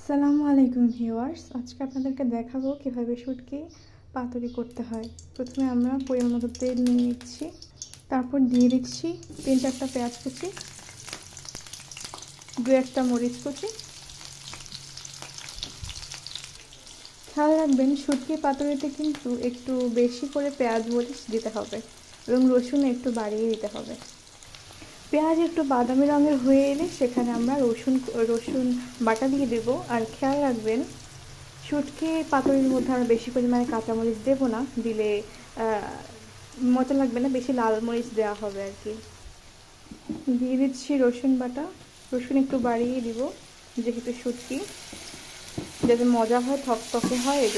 আসসালামু আলাইকুম ভিউয়ার্স, আজকে আপনাদেরকে দেখাবো কীভাবে শুটকি পাতুরি করতে হয়। প্রথমে আমরা পরিমাণ মতো তেল নিয়ে নিচ্ছি, তারপর দিয়ে দিচ্ছি তিন চারটা পেঁয়াজ কুচি, দু একটা মরিচ কুচি। খেয়াল রাখবেন, শুটকি পাতুরিতে কিন্তু একটু বেশি করে পেঁয়াজ মরিচ দিতে হবে এবং রসুন একটু বাড়িয়ে দিতে হবে। পেঁয়াজ একটু বাদামি রঙের হয়ে এলে সেখানে আমরা রসুন রসুন বাটা দিয়ে দেব। আর খেয়াল রাখবেন, শুটকি পাতুরির মধ্যে আমরা বেশি পরিমাণে কাঁচামরিচ দেবো না। দিলে মজা লাগবে না, বেশি লাল মরিচ দেওয়া হবে আর কি। দিয়ে দিচ্ছি রসুন বাটা। রসুন একটু বাড়িয়ে দিব, যেহেতু শুটকি। যাতে মজা হয়, থকথকে হয়, এই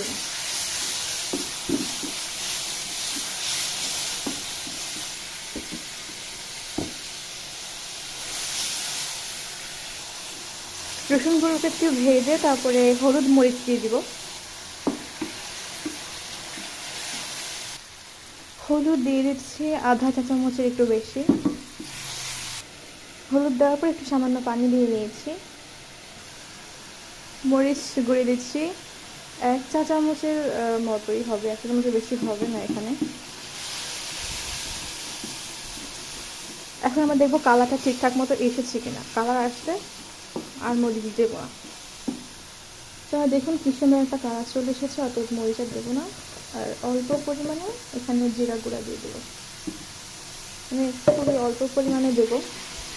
জন্য রসুনগুলোকে একটু ভেজে তারপরে হলুদ মরিচ দিয়ে দিব। হলুদ দিয়ে দিচ্ছি আধা চা চামচের একটু বেশি। হলুদ দেওয়ার পর একটু সামান্য পানি দিয়ে নিয়েছি মরিচ গুঁড়ে দিচ্ছি। এক চা চামচের মতোই হবে, এক চা চামচের বেশি হবে না এখানে। এখন আমরা দেখব কালারটা ঠিকঠাক মতো এসেছে কিনা। কালার আসলে আর মরিচ দেবো না। তো দেখুন কি সুন্দর একটা কালার চলে এসেছে অত মরিচ দেবো না। আর অল্প পরিমাণে এখানে জিরা গুঁড়া দিয়ে দেবো। মানে খুবই অল্প পরিমাণে দেবো,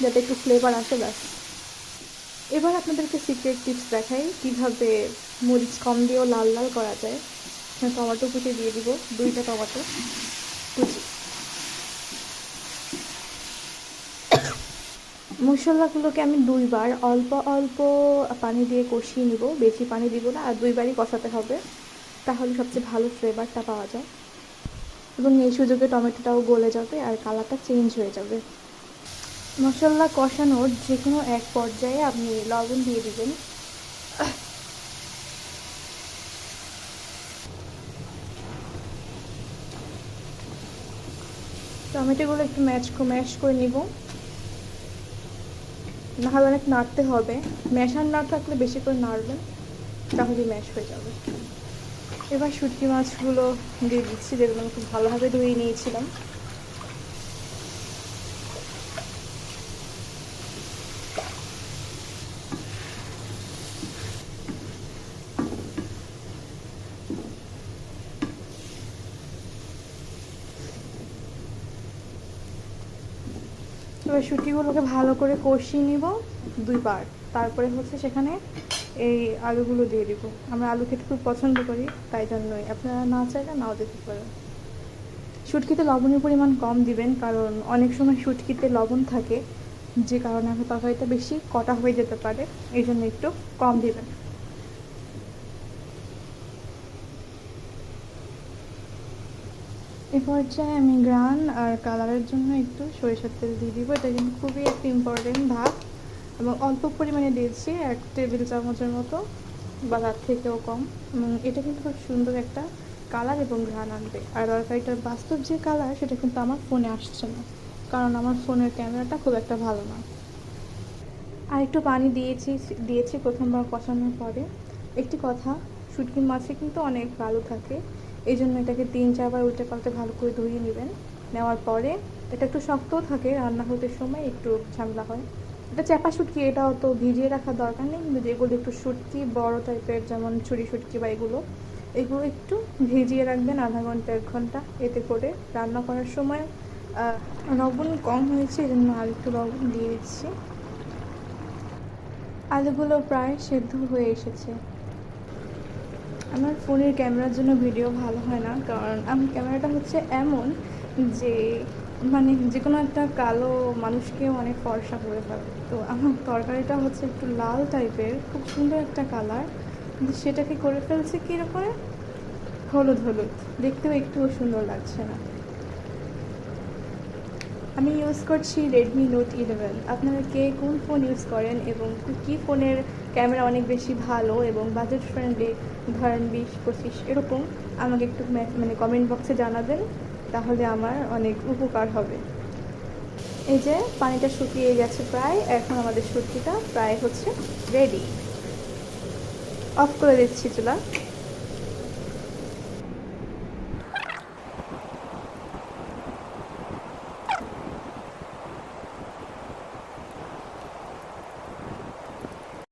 যাতে একটু ফ্লেভার আসে, ব্যাস। এবার আপনাদেরকে সিক্রেট টিপস দেখাই, কীভাবে মরিচ কম দিয়েও লাল লাল করা যায়। টমেটো কুচি দিয়ে দিব, দুইটা টমেটো কুচি। মশলাগুলোকে আমি দুইবার অল্প অল্প পানি দিয়ে কষিয়ে নিব, বেশি পানি দিব না, আর দুইবারই কষাতে হবে, তাহলে সবচেয়ে ভালো ফ্লেভারটা পাওয়া যায়। এবং এই সুযোগে টমেটোটাও গলে যাবে আর কালারটা চেঞ্জ হয়ে যাবে। মশলা কষানোর যে কোনো এক পর্যায়ে আপনি লবণ দিয়ে দিবেন। টমেটোগুলো একটু ম্যাচ ম্যাশ করে নিব। নাহলে অনেক নাড়তে হবে। ম্যাশার না থাকলে বেশি করে নাড়বেন তাহলে ম্যাশ হয়ে যাবে। এবার শুটকি মাছগুলো দিয়ে দিচ্ছি, যেগুলো আমি খুব ভালোভাবে ধুয়ে নিয়েছিলাম। এবার শুটিগুলোকে ভালো করে কষিয়ে নিব দুইবার। তারপরে হচ্ছে সেখানে এই আলুগুলো দিয়ে দিব। আমরা আলু খেতে খুব পছন্দ করি, তাই জন্যই। আপনারা না চাইলে নাও দিতে পারেন। শুটকিতে লবণের পরিমাণ কম দিবেন, কারণ অনেক সময় শুটকিতে লবণ থাকে, যে কারণে আপনার তরকারিটা বেশি কটা হয়ে যেতে পারে, এই জন্য একটু কম দিবেন। এ পর্যায়ে আমি গ্রান আর কালারের জন্য একটু সরিষার তেল দিয়ে দিব। এটা কিন্তু খুবই একটা ইম্পর্টেন্ট ভাব। এবং অল্প পরিমাণে দিয়েছি, এক টেবিল চামচের মতো, বা তার থেকেও কম। এবং এটা কিন্তু খুব সুন্দর একটা কালার এবং ঘ্রাণ আনবে। আর তরকারিটার বাস্তব যে কালার, সেটা কিন্তু আমার ফোনে আসছে না। কারণ আমার ফোনের ক্যামেরাটা খুব একটা ভালো না। আর একটু পানি দিয়েছি দিয়েছি প্রথমবার কষানোর পরে। একটি কথা শুটকি মাছে কিন্তু অনেক ভালো থাকে। এই জন্য এটাকে তিন চারবার উল্টে পাল্টে ভালো করে ধুয়ে নেবেন। নেওয়ার পরে এটা একটু শক্তও থাকে, রান্না হতে সময় একটু ঝামেলা হয়। এটা চাপা শুটকি এটা তো ভিজিয়ে রাখার দরকার নেই, কিন্তু যেগুলো একটু শুটকি, বড় টাইপের যেমন ছুরি শুটকি বা এগুলো এগুলো একটু ভিজিয়ে রাখবেন আধা ঘণ্টা, এক ঘণ্টা। এতে করে রান্না করার সময় লবণ কম হয়েছে এই জন্য আর একটু লবণ দিয়ে দিচ্ছি। আলুগুলো প্রায় সেদ্ধ হয়ে এসেছে। আমার ফোনের ক্যামেরার জন্য ভিডিও ভালো হয় না, কারণ আমার ক্যামেরাটা হচ্ছে এমন যে মানে যে কোনো একটা কালো মানুষকেও অনেক ফর্সা করে ফেলে। তো আমার তরকারিটা হচ্ছে একটু লাল টাইপের, খুব সুন্দর একটা কালার। কিন্তু সেটাকে করে ফেলছে কীরকম হলুদ হলুদ। দেখতেও একটুও সুন্দর লাগছে না। আমি ইউজ করছি রেডমি নোট ইলেভেন আপনারা কে কোন ফোন ইউজ করেন এবং কী ফোনের ক্যামেরা অনেক বেশি ভালো এবং বাজেট ফ্রেন্ডলি ধরেন বিশ, পঁচিশ, এরকম, আমাকে একটু মানে কমেন্ট বক্সে জানাবেন, তাহলে আমার অনেক উপকার হবে। এই যে, পানিটা শুকিয়ে গেছে প্রায়, এখন আমাদের সবজিটা প্রায় হচ্ছে রেডি অফ করে দিচ্ছি চুলা।